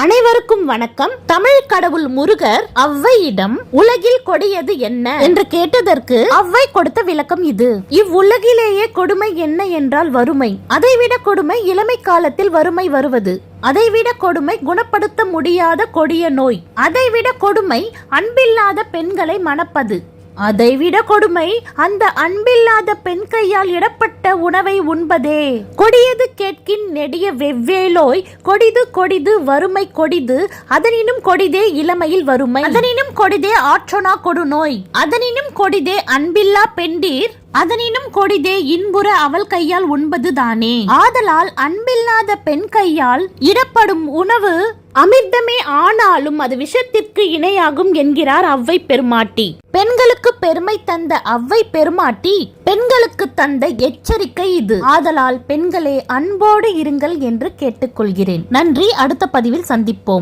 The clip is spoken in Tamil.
அனைவருக்கும் வணக்கம். தமிழ் கடவுள் முருகர் அவ்வையிடம் உலகில் கொடியது என்ன என்று கேட்டதற்கு அவ்வை கொடுத்த விளக்கம் இது. இவ்வுலகிலேயே கொடுமை என்ன என்றால் வறுமை. அதைவிட கொடுமை இளமை காலத்தில் வறுமை வருவது. அதைவிட கொடுமை குணப்படுத்த முடியாத கொடிய நோய். அதைவிட கொடுமை அன்பில்லாத பெண்களை மணப்பது. அதைவிட கொடுமை அந்த அன்பில்லாத பெண் கையால் இடப்பட்ட உணவை உண்பதே. கொடியது கேட்கின் நெடிய வெவ்வேலோய் கொடிது கொடிது வறுமை கொடிது அதனினும் கொடிதே இளமையில் வறுமை. அதனினும் கொடிதே ஆற்றொனா கொடுநோய். அதனினும் கொடிதே அன்பில்லா பெண்டீர். அதனினும் கொடிதே இன்புற அவள் கையால் உண்பது தானே. ஆதலால் அன்பில்லாத பெண் கையால் இடப்படும் உணவு அமிர்தமே ஆனாலும் அது விஷத்திற்கு இணையாகும் என்கிறார் அவ்வை பெருமாட்டி. பெண்களுக்கு பெருமை தந்த அவ்வை பெருமாட்டி பெண்களுக்கு தந்த எச்சரிக்கை இது. ஆதலால் பெண்களே அன்போடு இருங்கள் என்று கேட்டுக்கொள்கிறேன். நன்றி. அடுத்த பதிவில் சந்திப்போம்.